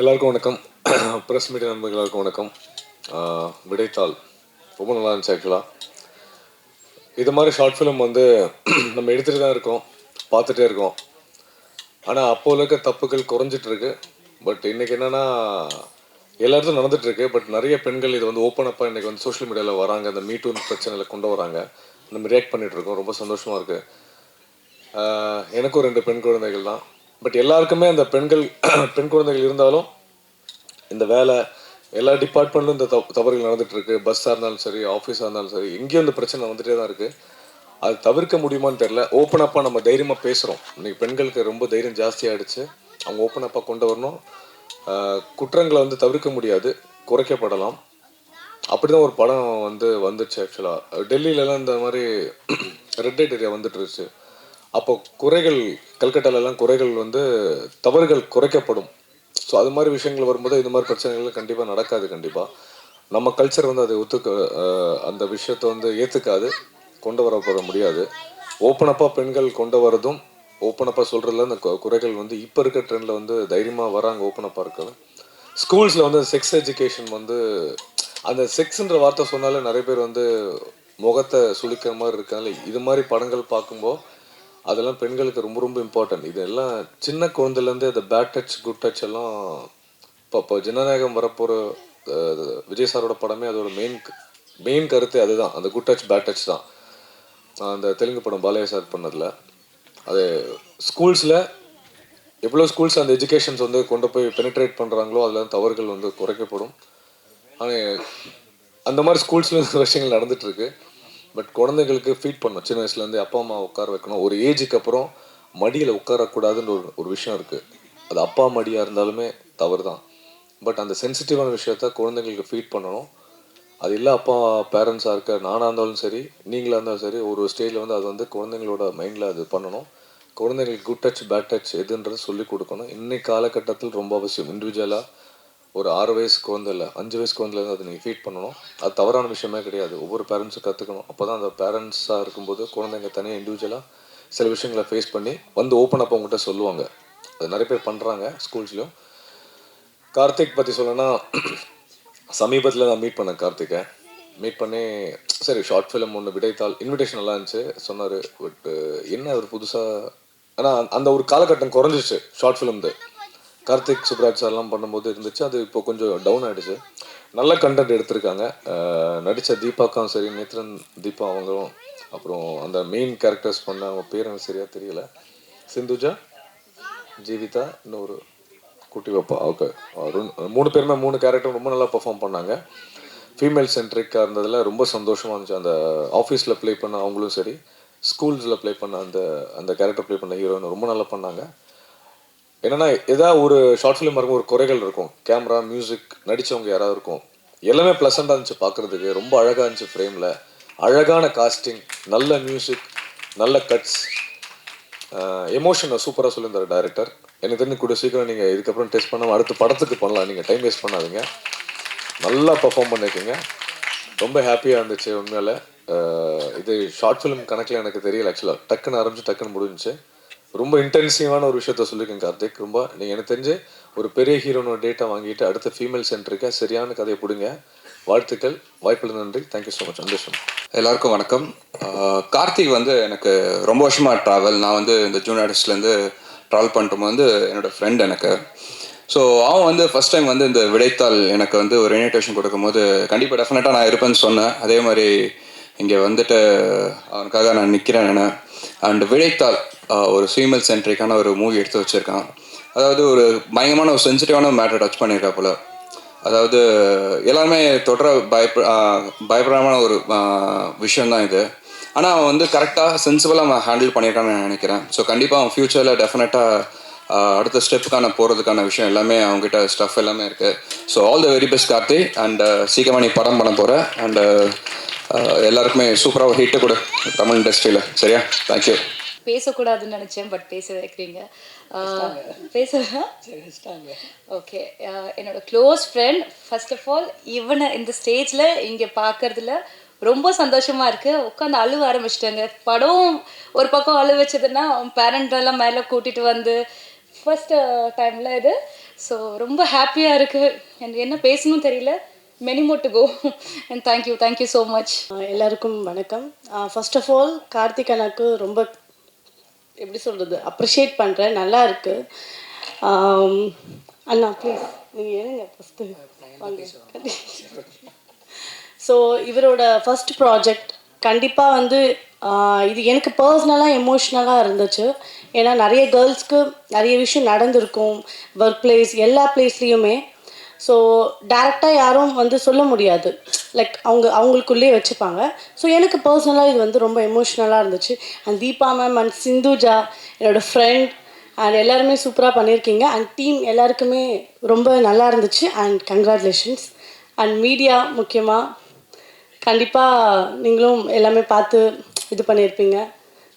எல்லாருக்கும் வணக்கம். Press media நண்பர்கள் எல்லாருக்கும் வணக்கம். விடைத்தாள். ரொம்ப நல்லா இருந்துச்சு ஆக்சுவலாக இது மாதிரி ஷார்ட் ஃபிலிம் வந்து நம்ம எடுத்துகிட்டு தான் இருக்கோம். பார்த்துட்டே இருக்கோம். ஆனால் அப்போ இருக்க தப்புகள் குறைஞ்சிட்ருக்கு பட் இன்றைக்கி என்னன்னா எல்லாருக்கும் நடந்துகிட்ருக்கு பட் நிறைய பெண்கள் இது வந்து ஓப்பன் அப்பாக இன்றைக்கி வந்து சோஷியல் மீடியாவில் வராங்க. அந்த மீட்டூன் பிரச்சனையில் கொண்டு வராங்க. நம்ம ரியாக்ட் பண்ணிகிட்ருக்கோம் இருக்கோம். ரொம்ப சந்தோஷமாக இருக்குது எனக்கும் ரெண்டு பெண் குழந்தைகள் தான். பட் எல்லாருக்குமே அந்த பெண்கள் பெண் குழந்தைகள் இருந்தாலும் இந்த வேலை எல்லா டிபார்ட்மெண்ட்லும் இந்த தவ- தவறுகள் நடந்துட்டு இருக்கு பஸ்ஸாக இருந்தாலும் சரி ஆஃபீஸாக இருந்தாலும் சரி எங்கேயும் இந்த பிரச்சனை வந்துட்டே தான் இருக்குது அது தவிர்க்க முடியுமான்னு தெரில ஓப்பன் அப்பாக நம்ம தைரியமாக பேசுகிறோம் இன்னைக்கு பெண்களுக்கு ரொம்ப தைரியம் ஜாஸ்தியாகிடுச்சு அவங்க ஓப்பன் அப்பாக கொண்டு வரணும். குற்றங்களை வந்து தவிர்க்க முடியாது. குறைக்கப்படலாம். அப்படி தான் ஒரு படம் வந்து வந்துச்சு ஆக்சுவலாக டெல்லியிலலாம் இந்த மாதிரி ரெட் லைட் ஏரியா வந்துட்டு இருந்துச்சு. அப்போ குறைகள் கல்கட்டாலெல்லாம் குறைகள் வந்து தவறுகள் குறைக்கப்படும். ஸோ அது மாதிரி விஷயங்கள் வரும்போது இது மாதிரி பிரச்சனைகள் கண்டிப்பாக நடக்காது கண்டிப்பாக நம்ம கல்ச்சர் வந்து அதை ஒத்துக்க அந்த விஷயத்தை வந்து ஏற்றுக்காது கொண்டு வரப்பட முடியாது. ஓப்பனப்பாக பெண்கள் கொண்டு வரதும் ஓப்பனப்பாக சொல்கிறதுல அந்த குறைகள் வந்து இப்போ இருக்க ட்ரெண்டில் வந்து தைரியமாக வராங்க ஓப்பனப்பாக இருக்காது ஸ்கூல்ஸில் வந்து செக்ஸ் எஜுகேஷன் வந்து அந்த செக்ஸுன்ற வார்த்தை சொன்னாலே நிறைய பேர் வந்து முகத்தை சுளிக்கிற மாதிரி இருக்காங்களே இது மாதிரி படங்கள் பார்க்கும்போது அதெல்லாம் பெண்களுக்கு ரொம்ப ரொம்ப இம்பார்ட்டன்ட் இதெல்லாம் சின்ன குழந்தைலேருந்து அந்த பேட் டச் குட் டச் எல்லாம் இப்போ இப்போ ஜனநாயகம் வரப்போகிற விஜய் சாரோட படமே அதோட மெயின் மெயின் கருத்து அதுதான். அந்த குட் டச் பேட் டச் தான். அந்த தெலுங்கு படம் பாலையா சார் பண்ணதில். அது ஸ்கூல்ஸில் எவ்வளோ ஸ்கூல்ஸ் அந்த எஜுகேஷன்ஸ் வந்து கொண்டு போய் பெனிட்ரேட் பண்ணுறாங்களோ அதில் தவறுகள் வந்து குறைக்கப்படும். ஆனால் அந்த மாதிரி ஸ்கூல்ஸில் விஷயங்கள் நடந்துகிட்ருக்கு பட் குழந்தைங்களுக்கு ஃபீட் பண்ணணும். சின்ன வயசுலேருந்து அப்பா அம்மா உட்கார வைக்கணும். ஒரு ஏஜுக்கு அப்புறம் மடியில் உட்காரக்கூடாதுன்ற ஒரு ஒரு விஷயம் இருக்குது அது அப்பா மடியாக இருந்தாலுமே தவறு தான் பட் அந்த சென்சிட்டிவான விஷயத்த குழந்தைங்களுக்கு ஃபீட் பண்ணணும். அது இல்லை அப்பா பேரண்ட்ஸாக இருக்க நானாக இருந்தாலும் சரி நீங்களாக இருந்தாலும் சரி ஒரு ஸ்டேஜில் வந்து அது வந்து குழந்தைங்களோட மைண்டில் அது பண்ணணும். குழந்தைங்களுக்கு குட் டச் பேட் டச் எதுன்றது சொல்லி கொடுக்கணும். இன்னைக்கு காலகட்டத்தில் ரொம்ப அவசியம். இண்டிவிஜுவலாக ஒரு ஆறு வயசு குழந்தை இல்லை அஞ்சு வயசு குழந்தைலேருந்து அதை நீங்கள் ஃபீட் பண்ணணும். அது தவறான விஷயமே கிடையாது. ஒவ்வொரு பேரண்ட்ஸும் கற்றுக்கணும் அப்போ தான் அந்த பேரண்ட்ஸாக இருக்கும்போது குழந்தைங்க தனியாக இண்டிவிஜுவலாக சில விஷயங்களை ஃபேஸ் பண்ணி வந்து ஓப்பன் அப் அவங்ககிட்ட சொல்லுவாங்க. அது நிறைய பேர் பண்ணுறாங்க ஸ்கூல்ஸ்லையும் கார்த்திக் பற்றி சொல்லணும்னா சமீபத்தில் நான் மீட் பண்ணேன் கார்த்திகை. மீட் பண்ணி சரி ஷார்ட் ஃபிலிம் ஒன்று விடைத்தாள். இன்விடேஷன் நல்லா இருந்துச்சு. சொன்னார் பட் என்ன அவர் புதுசாக ஆனால் அந்த ஒரு காலகட்டம் குறைஞ்சிச்சு ஷார்ட் ஃபிலிம்து கார்த்திக் சுப்ராஜ் சார்லாம் பண்ணும்போது இருந்துச்சு. அது இப்போ கொஞ்சம் டவுன் ஆகிடுச்சு நல்ல கண்டென்ட் எடுத்திருக்காங்க. நடித்த தீபாக்காவும் தீபாக்கும் சரி நேத்ரன் தீபா அவங்களும் அப்புறம் அந்த மெயின் கேரக்டர்ஸ் பண்ண அவங்க பேர் எனக்கு சரியாக தெரியல. சிந்துஜா ஜீவிதா இன்னொரு குட்டி வைப்பா ஓகே மூணு பேருமே மூணு கேரக்டரும் ரொம்ப நல்லா பெர்ஃபார்ம் பண்ணாங்க. ஃபீமேல் சென்ட்ரிக்காக இருந்ததில் ரொம்ப சந்தோஷமாக இருந்துச்சு. அந்த ஆஃபீஸில் ப்ளே பண்ண அவங்களும் சரி ஸ்கூல்ஸில் ப்ளே பண்ண அந்த அந்த கேரக்டர் ப்ளே பண்ண ஹீரோயின் ரொம்ப நல்லா பண்ணாங்க. என்னன்னா ஏதாவது ஒரு ஷார்ட் ஃபிலிம் இருக்கும் ஒரு குறைகள் இருக்கும். கேமரா மியூசிக் நடித்தவங்க யாராவது இருக்கும். எல்லாமே ப்ளசண்ட்டாக இருந்துச்சு பார்க்குறதுக்கு ரொம்ப அழகாக இருந்துச்சு ஃப்ரேமில் அழகான காஸ்டிங் நல்ல மியூசிக் நல்ல கட்ஸ் எமோஷனை சூப்பராக சொல்லியிருந்தார் டேரக்டர் எனக்கு தெரிஞ்சு கூட சீக்கிரம் நீங்கள் இதுக்கப்புறம் டெஸ்ட் பண்ணாமல் அடுத்த படத்துக்கு பண்ணலாம் நீங்கள் டைம் வேஸ்ட் பண்ணாதீங்க. நல்லா பர்ஃபார்ம் பண்ணியிருக்கீங்க ரொம்ப ஹாப்பியாக இருந்துச்சு உண்மையில். இது ஷார்ட் ஃபிலிம் கணக்கில் எனக்கு தெரியல ஆக்சுவலாக டக்குன்னு ஆரம்பிச்சு டக்குன்னு முடிஞ்சிச்சு. ரொம்ப இன்டென்சிவான ஒரு விஷயத்த சொல்லியிருக்கேன் கார்த்திக். ரொம்ப எனக்கு தெரிஞ்சு ஒரு பெரிய ஹீரோனோட டேட்டா வாங்கிட்டு அடுத்த ஃபீமேல் சென்டருக்கு சரியான கதையை பிடிங்க. வாழ்த்துக்கள் வாய்ப்பில் நன்றி. தேங்க்யூ ஸோ மச் சந்தோஷம் எல்லாருக்கும் வணக்கம். கார்த்திக் வந்து எனக்கு ரொம்ப வருஷமாக ட்ராவல் நான் வந்து இந்த ஜூன் ஆர்டிஸ்ட்லேருந்து ட்ராவல் பண்ணுறோம் வந்து என்னோட ஃப்ரெண்ட் எனக்கு. ஸோ அவன் வந்து ஃபஸ்ட் டைம் வந்து இந்த விடைத்தாள் எனக்கு வந்து ஒரு இன்விடேஷன் கொடுக்கும்போது கண்டிப்பாக டெஃபினட்டாக நான் இருப்பேன்னு சொன்னேன். அதே மாதிரி இங்கே வந்துட்டு அவனுக்காக நான் நிற்கிறேன் நான். அண்ட் விடைத்தாள் ஒரு ஃபீமேல் சென்ட்ரிக்கான ஒரு மூவி எடுத்து வச்சுருக்கான். அதாவது ஒரு பயங்கரமான ஒரு சென்சிட்டிவான மேட்டர் டச் பண்ணியிருக்கா போல. அதாவது எல்லாருமே தொடர பயப்ப பயப்படமான ஒரு விஷயம் தான் இது. ஆனால் அவன் வந்து கரெக்டாக சென்சிபிளாக அவன் ஹேண்டில் பண்ணியிருக்கான்னு நினைக்கிறேன். ஸோ கண்டிப்பாக அவன் ஃப்யூச்சரில் டெஃபினட்டாக அடுத்த ஸ்டெப்புக்கான போகிறதுக்கான விஷயம் எல்லாமே அவங்ககிட்ட ஸ்டஃப் எல்லாமே இருக்குது so all the very best Karthi. And சீக்கிரமாக நீ படம் பண்ண போகிற அண்ட் எல்லாருக்குமே சூப்பராக ஒரு ஹிட்டு கொடு தமிழ் இண்டஸ்ட்ரியில் சரியா? தேங்க்யூ பேசக்கூடாதுன்னு நினச்சேன் பட் பேச வைக்கிறீங்க. பேச ஓகே. என்னோட close friend first of all இவனை இந்த ஸ்டேஜில் இங்கே பார்க்கறதுல ரொம்ப சந்தோஷமா இருக்கு. உட்காந்து அழுவ ஆரம்பிச்சிட்டாங்க. படம் ஒரு பக்கம் அழு வச்சதுன்னா அவன் பேரண்ட் எல்லாம் மேலே கூட்டிட்டு வந்து ஃபர்ஸ்ட் டைம்ல இது. ஸோ ரொம்ப ஹாப்பியாக இருக்குது எனக்கு என்ன பேசணும் தெரியல. Many more to go and thank you thank you so much எல்லாருக்கும் வணக்கம். ஃபர்ஸ்ட் ஆஃப் ஆல் கார்த்திக் அண்ணாக்கு ரொம்ப எப்படி சொல்கிறது அப்ரிஷியேட் பண்ணுறேன் நல்லா இருக்கு. ஆம், அண்ணா ப்ளீஸ் நீங்கள் ஏனுங்க ஃபஸ்ட்டு ஸோ இவரோட ஃபர்ஸ்ட் ப்ராஜெக்ட் கண்டிப்பாக வந்து இது எனக்கு பர்சனலாக எமோஷ்னலாக இருந்துச்சு. ஏன்னா நிறைய கேர்ள்ஸ்க்கு நிறைய விஷயம் நடந்திருக்கும். ஒர்க் பிளேஸ் எல்லா பிளேஸ்லேயுமே ஸோ டேரெக்டாக யாரும் வந்து சொல்ல முடியாது. லைக் அவங்க அவங்களுக்குள்ளே வச்சுப்பாங்க. ஸோ எனக்கு பர்சனலாக இது வந்து ரொம்ப எமோஷ்னலாக இருந்துச்சு. And Deepa ma'am and Sindhuja என்னோடய ஃப்ரெண்ட் அண்ட் எல்லாருமே சூப்பராக பண்ணியிருக்கீங்க அண்ட் டீம் எல்லாருக்குமே ரொம்ப நல்லா இருந்துச்சு. அண்ட் கங்க்ராச்சுலேஷன்ஸ் அண்ட் மீடியா முக்கியமாக கண்டிப்பாக நீங்களும் எல்லாமே பார்த்து இது பண்ணியிருப்பீங்க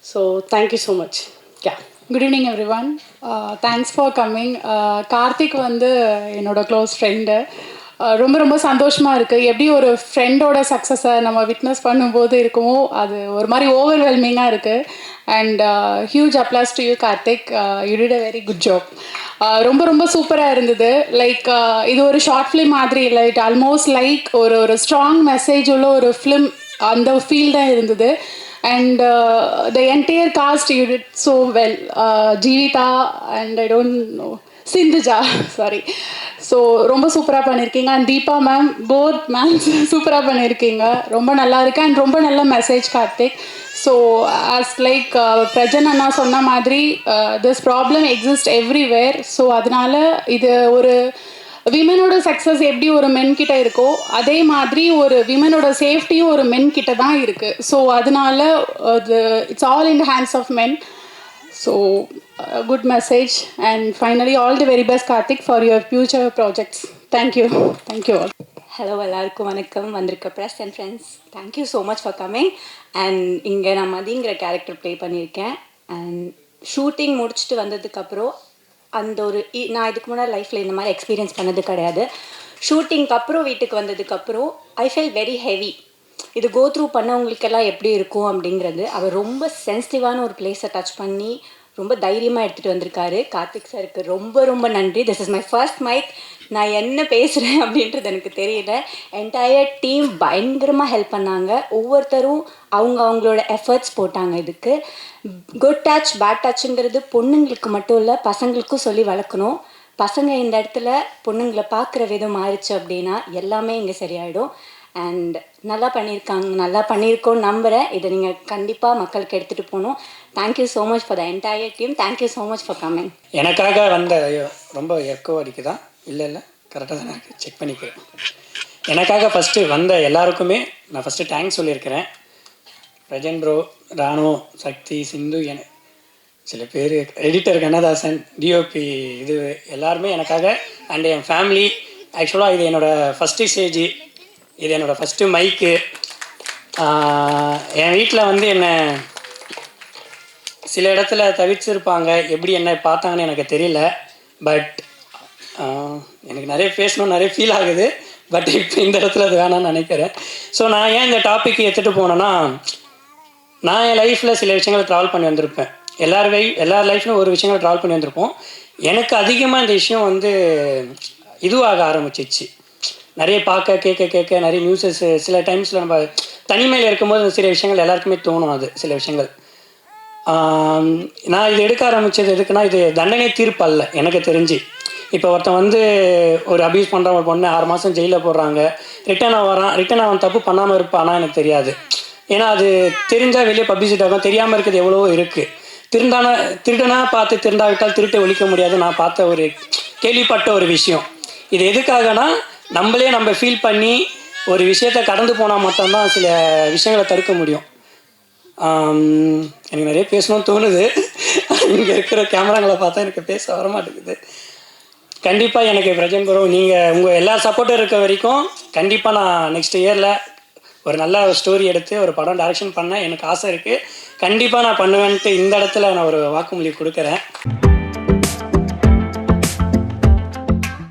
so thank you so much ya good evening everyone thanks for coming Karthik வந்து என்னோட க்ளோஸ் ஃப்ரெண்டு ரொம்ப ரொம்ப சந்தோஷமாக இருக்குது எப்படி ஒரு ஃப்ரெண்டோட சக்ஸஸை நம்ம விட்னஸ் பண்ணும்போது இருக்குமோ அது ஒரு மாதிரி ஓவர்வெல்மிங்காக இருக்குது and huge applause to you Karthik. You did a very good job ரொம்ப ரொம்ப சூப்பராக இருந்தது. லைக் இது ஒரு ஷார்ட் ஃபிலிம் மாதிரி இல்லை. இட் ஆல்மோஸ்ட் லைக் ஒரு ஒரு ஸ்ட்ராங் மெசேஜ் உள்ள ஒரு ஃபிலிம் அந்த ஃபீல் தான் இருந்தது. And the entire cast you did so well Jeevitha and I don't know Sindhuja sorry so ரொம்ப சூப்பராக பண்ணியிருக்கீங்க and Deepa ma'am both ma'am சூப்பராக பண்ணியிருக்கீங்க ரொம்ப நல்லா இருக்கு. அண்ட் ரொம்ப நல்ல message Karthik. So as like Prajan அண்ணா சொன்ன மாதிரி this problem exist everywhere so அதனால இது ஒரு விமனோட சக்ஸஸ் எப்படி ஒரு மென் கிட்ட இருக்கோ அதே மாதிரி ஒரு விமனோட சேஃப்டியும் ஒரு மென் கிட்ட தான் இருக்குது ஸோ அதனால அது it's all in the hands of men so good message and finally all the very best Karthik for your future projects thank you thank you all hello எல்லாருக்கும் வணக்கம். வந்திருக்க press and friends thank you so much for coming and இங்கே நான் மதிங்கிற character play பண்ணியிருக்கேன். And shooting முடிச்சுட்டு வந்ததுக்கப்புறம் அந்த ஒரு நான் இதுக்கு முன்னாடி லைஃப்பில் இந்த மாதிரி எக்ஸ்பீரியன்ஸ் பண்ணது கிடையாது. ஷூட்டிங்க்கு அப்புறம் வீட்டுக்கு வந்ததுக்கப்புறம் ஐ ஃபெல் வெரி ஹெவி இது கோ த்ரூ பண்ணவங்களுக்கெல்லாம் எப்படி இருக்கும் அப்படிங்கிறது அவர் ரொம்ப சென்சிட்டிவான ஒரு பிளேஸை டச் பண்ணி ரொம்ப தைரியமாக எடுத்துகிட்டு வந்திருக்காரு. கார்த்திக் சாருக்கு ரொம்ப ரொம்ப நன்றி. This is my first mic நான் என்ன பேசுகிறேன் அப்படின்றது எனக்கு தெரியல. என்டையர் டீம் பயங்கரமாக ஹெல்ப் பண்ணாங்க. ஒவ்வொருத்தரும் அவங்க அவங்களோட எஃபர்ட்ஸ் போட்டாங்க இதுக்கு. குட் டச் பேட் டச்சுங்கிறது பொண்ணுங்களுக்கு மட்டும் இல்லை பசங்களுக்கும் சொல்லி வளர்க்கணும். பசங்க இந்த இடத்துல பொண்ணுங்களை பார்க்குற விதம் மாறிச்சு அப்படின்னா எல்லாமே இங்கே சரியாயிடும். அண்ட் நல்லா பண்ணியிருக்காங்க நல்லா பண்ணியிருக்கோன்னு நம்புகிறேன் இதை நீங்கள் கண்டிப்பாக மக்களுக்கு எடுத்துகிட்டு போகணும். Thank you so much for the entire team thank you so much for coming எனக்காக வந்த ரொம்ப எக்கோ அடிக்குதா? இல்லை இல்லை. கரெக்டாக தான் இருக்குது செக் பண்ணிக்கிறேன். எனக்காக ஃபஸ்ட்டு வந்த எல்லாருக்குமே நான் ஃபஸ்ட்டு தேங்க்ஸ் சொல்லியிருக்கிறேன். பிரஜன் ப்ரோ ராணு சக்தி சிந்து என சில பேர் எடிட்டர் கண்ணதாசன் டிஓபி இது எல்லாருமே எனக்காக அண்ட் என் ஃபேமிலி ஆக்சுவலாக இது என்னோடய ஃபஸ்ட்டு ஸ்டேஜ் இது என்னோடய ஃபஸ்ட்டு மைக்கு என் வீட்டில் வந்து என்னை சில இடத்துல தவிச்சிருப்பாங்க. எப்படி என்ன பார்த்தாங்கன்னு எனக்கு தெரியல. பட் எனக்கு நிறைய பேசணும் நிறைய ஃபீல் ஆகுது. பட் இப்போ இந்த இடத்துல அது வேணாம்னு நினைக்கிறேன். ஸோ நான் ஏன் இந்த டாபிக் எடுத்துகிட்டு போனேன்னா நான் என் லைஃப்பில் சில விஷயங்களை ட்ராவல் பண்ணி வந்திருப்பேன். எல்லார் வை எல்லார் லைஃப்லையும் ஒரு விஷயங்களை ட்ராவல் பண்ணி வந்திருப்போம். எனக்கு அதிகமாக இந்த விஷயம் வந்து இதுவாக ஆரம்பிச்சிச்சு. நிறைய பார்க்க கேட்க கேட்க நிறைய நியூஸஸ் சில டைம்ஸில் நம்ம தனிமையில் இருக்கும்போது சில விஷயங்கள் எல்லாருக்குமே தோணும் அது சில விஷயங்கள். நான் இது எடுக்க ஆரம்பித்தது எதுக்குன்னா இது தண்டனை தீர்ப்பு அல்ல எனக்கு தெரிஞ்சு. இப்போ ஒருத்தன் வந்து ஒரு அபியூஸ் பண்ணுற ஒரு பொண்ணு ஆறு மாதம் ஜெயிலில் போடுறாங்க. ரிட்டர்ன் வரான் ரிட்டர்ன் அவன் தப்பு பண்ணாமல் இருப்பானா எனக்கு தெரியாது. ஏன்னா அது தெரிஞ்சால் வெளியே பப்ளிசிட்டி ஆகும் தெரியாமல் இருக்கிறது எவ்வளவோ இருக்குது திருந்தான திருடனா பார்த்து திருந்தாவிட்டால் திருட்டை ஒழிக்க முடியாது நான் பார்த்த ஒரு கேள்விப்பட்ட ஒரு விஷயம். இது எதுக்காகனா நம்மளே நம்ம ஃபீல் பண்ணி ஒரு விஷயத்த கடந்து போனால் மட்டும்தான் சில விஷயங்களை தடுக்க முடியும். எனக்கு நிறைய பேசணும்னு தோணுது. இங்கே இருக்கிற கேமராங்களை பார்த்தா எனக்கு பேச வர மாட்டேங்குது. கண்டிப்பாக எனக்கு பிரஜன் ப்ரோ நீங்கள் உங்கள் எல்லா சப்போர்ட்டும் இருக்க வரைக்கும் கண்டிப்பாக நான் நெக்ஸ்ட் இயரில் ஒரு நல்ல ஸ்டோரி எடுத்து ஒரு படம் டைரக்ஷன் பண்ண எனக்கு ஆசை இருக்குது கண்டிப்பாக நான் பண்ணுவேன்ட்டு இந்த இடத்துல நான் ஒரு வாக்குமொழி கொடுக்குறேன்.